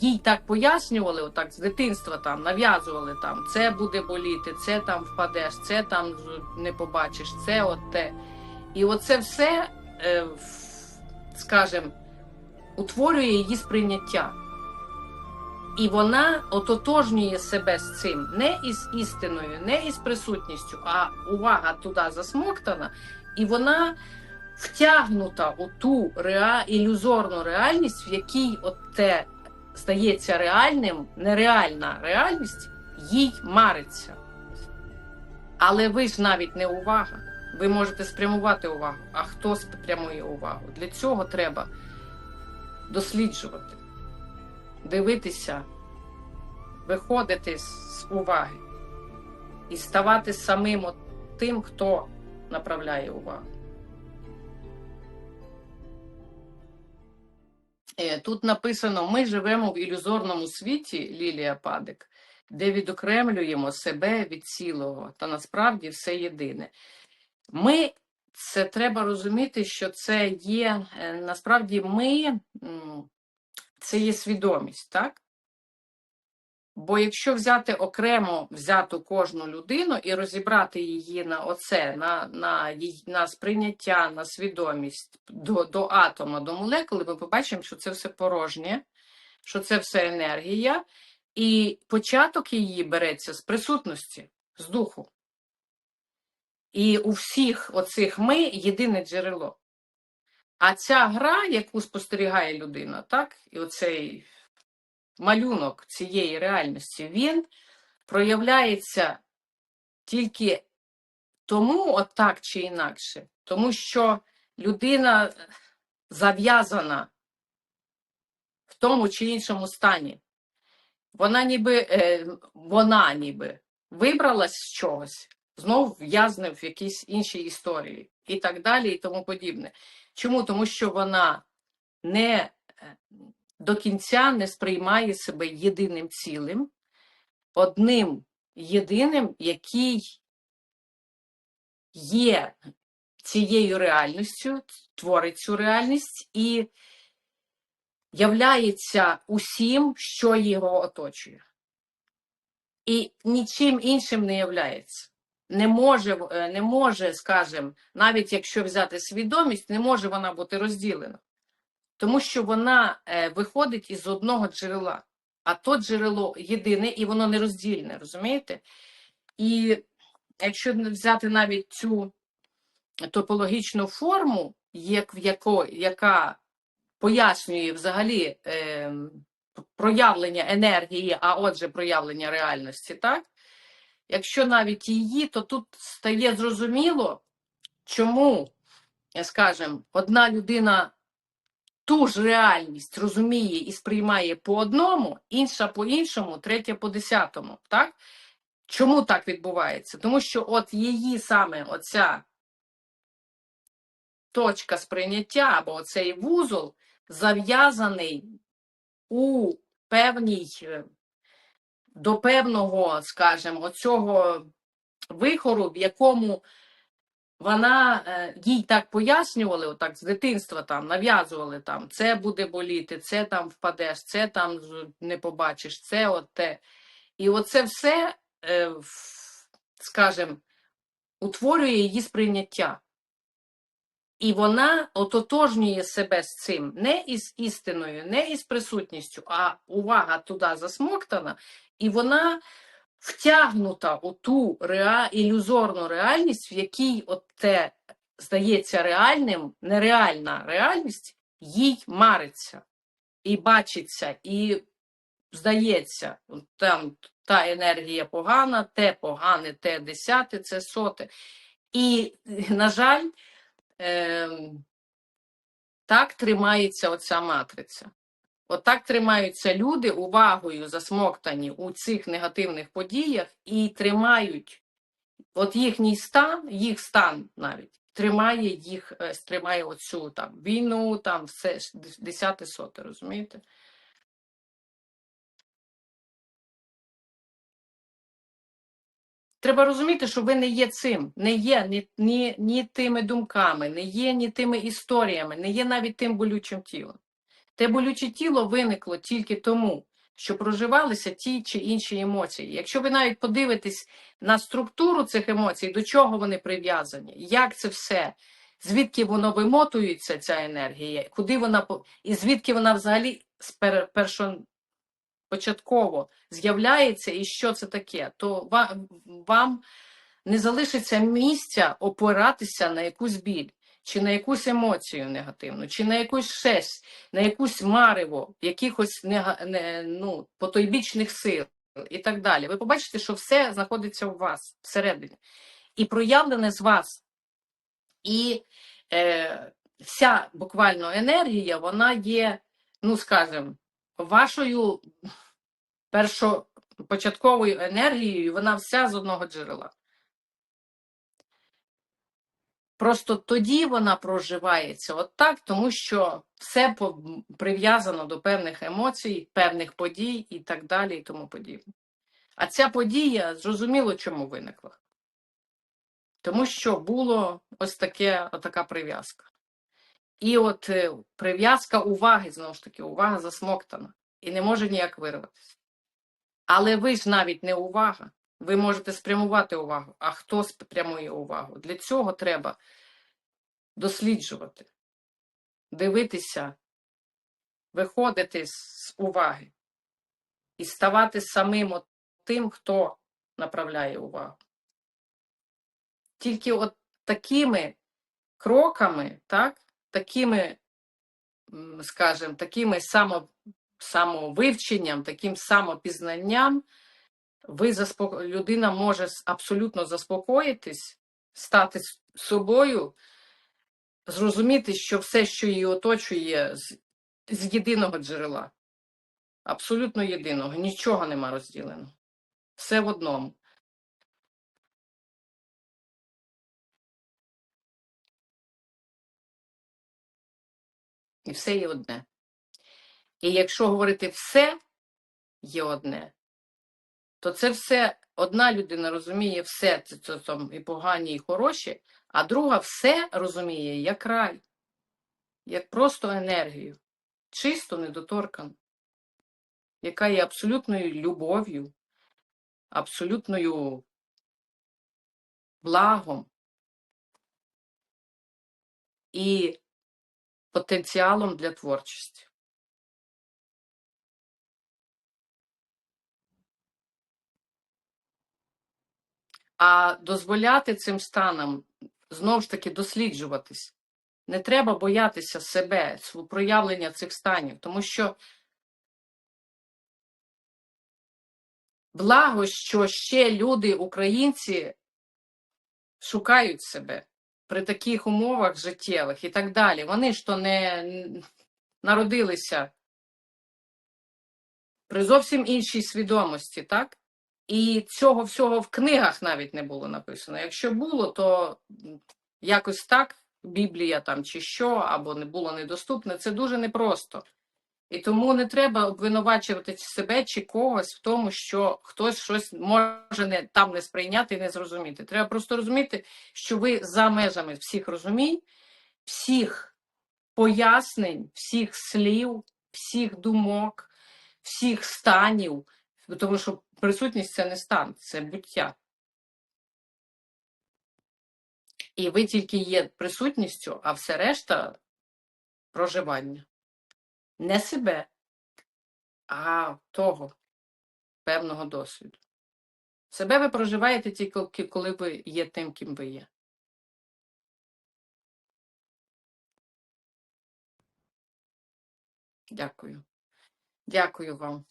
їй так пояснювали, отак з дитинства там нав'язували там, це буде боліти, це там впадеш, це там не побачиш, це от те. І оце все, е, в- утворює її сприйняття. І вона ототожнює себе з цим не із істиною, не із присутністю, а увага туди засмоктана, і вона втягнута у ту реа... ілюзорну реальність, в якій от те стається реальним, нереальна реальність їй мариться. Але ви ж навіть не увага. Ви можете спрямувати увагу. А хто спрямує увагу? Для цього треба досліджувати, дивитися, виходити з уваги і ставати самим тим, хто направляє увагу. Тут написано: ми живемо в ілюзорному світі, Лілія Падик, де відокремлюємо себе від цілого, та насправді все єдине. Ми це треба розуміти, що це є е, насправді ми це є свідомість, так? Бо якщо взяти окремо взяту кожну людину і розібрати її на оце, на, на, на сприйняття, на свідомість до, до атома, до молекули, ми побачимо, що це все порожнє, що це все енергія, і початок її береться з присутності, з духу. І у всіх оцих ми єдине джерело. А ця гра, яку спостерігає людина, так, і оцей малюнок цієї реальності, він проявляється тільки тому, от так чи інакше, тому що людина зав'язана в тому чи іншому стані. Вона ніби, е, вона ніби вибралась з чогось, знов в'язне в якійсь іншій історії і так далі, і тому подібне. Чому? Тому що вона не е, до кінця не сприймає себе єдиним цілим, одним єдиним, який є цією реальністю, творить цю реальність і являється усім, що його оточує. І нічим іншим не являється. Не може, е, не може, скажімо, навіть якщо взяти свідомість, не може вона бути розділена. Тому що вона е, виходить із одного джерела, а то джерело єдине і воно нероздільне, розумієте? І якщо взяти навіть цю топологічну форму, як, яко, яка пояснює взагалі е, проявлення енергії, а отже, проявлення реальності, так? Якщо навіть її, то тут стає зрозуміло, чому, скажімо, одна людина ту ж реальність розуміє і сприймає по одному, інша по іншому, третя по десятому. Так? Чому так відбувається? Тому що от її саме оця точка сприйняття або оцей вузол зав'язаний у певній, е, до певного, скажімо, оцього вихору, в якому вона е, їй так пояснювали, отак з дитинства там нав'язували там, це буде боліти, це там впадеш, це там не побачиш, це от те. І оце все, е, скажем, утворює її сприйняття. І вона ототожнює себе з цим не із істиною, не із присутністю, а увага туди засмоктана, і вона втягнута у ту реа... ілюзорну реальність, в якій от те здається реальним, нереальна реальність їй мариться і бачиться, і здається, там та енергія погана, те погане, те десяте, це соте. І, на жаль, ем, так тримається оця матриця. Отак тримаються люди увагою засмоктані у цих негативних подіях і тримають от їхній стан, їх стан навіть тримає їх, е, тримає оцю там війну, там все десяте соте, розумієте? Треба розуміти, що ви не є цим, не є ні, ні, ні тими думками, не є ні тими історіями, не є навіть тим болючим тілом. Те болюче тіло виникло тільки тому, що проживалися ті чи інші емоції. Якщо ви навіть подивитесь на структуру цих емоцій, до чого вони прив'язані, як це все, звідки воно вимотується, ця енергія, куди вона і звідки вона взагалі першопочатково з'являється, і що це таке, то вам не залишиться місця опиратися на якусь біль, чи на якусь емоцію негативну, чи на якусь щось, на якусь марево, якихось нега, не, ну, потойбічних сил і так далі. Ви побачите, що все знаходиться у вас всередині. І проявлене з вас. І е, вся буквально енергія, вона є, ну скажімо, вашою першопочатковою енергією, вона вся з одного джерела. Просто тоді вона проживається от так, тому що все прив'язано до певних емоцій, певних подій і так далі, і тому подібне. А ця подія зрозуміло, чому виникла. Тому що було ось таке, така прив'язка. І от е, прив'язка уваги, знову ж таки, увага засмоктана і не може ніяк вирватися. Але ви ж навіть не увага. Ви можете спрямувати увагу. А хто спрямує увагу? Для цього треба досліджувати, дивитися, виходити з уваги і ставати самим тим, хто направляє увагу. Тільки от такими кроками, так, такими, скажімо, такими само, самовивченням, таким самопізнанням ви заспоко... людина може абсолютно заспокоїтись, стати собою, зрозуміти, що все, що її оточує, з, з єдиного джерела, абсолютно єдиного, нічого нема розділено. Все в одному. І все є одне. І якщо говорити все є одне, то це все одна людина розуміє все, це, це там і погані, і хороші, а друга все розуміє як рай, як просто енергію, чисто недоторкану, яка є абсолютною любов'ю, абсолютною благом і потенціалом для творчості. А дозволяти цим станам знову ж таки досліджуватись. Не треба боятися себе, проявлення цих станів, тому що благо, що ще люди, українці, шукають себе при таких умовах життєвих і так далі. Вони ж то не народилися при зовсім іншій свідомості, так? І цього всього в книгах навіть не було написано. Якщо було, то якось так, Біблія там чи що, або не було недоступне, це дуже непросто. І тому не треба обвинувачувати себе чи когось в тому, що хтось щось може не, там не сприйняти і не зрозуміти. Треба просто розуміти, що ви за межами всіх розумінь, всіх пояснень, всіх слів, всіх думок, всіх станів, тому що присутність це не стан, це буття. І ви тільки є присутністю, а все решта проживання. Не себе, а того певного досвіду. Себе ви проживаєте тільки коли ви є тим, ким ви є. Дякую. Дякую вам.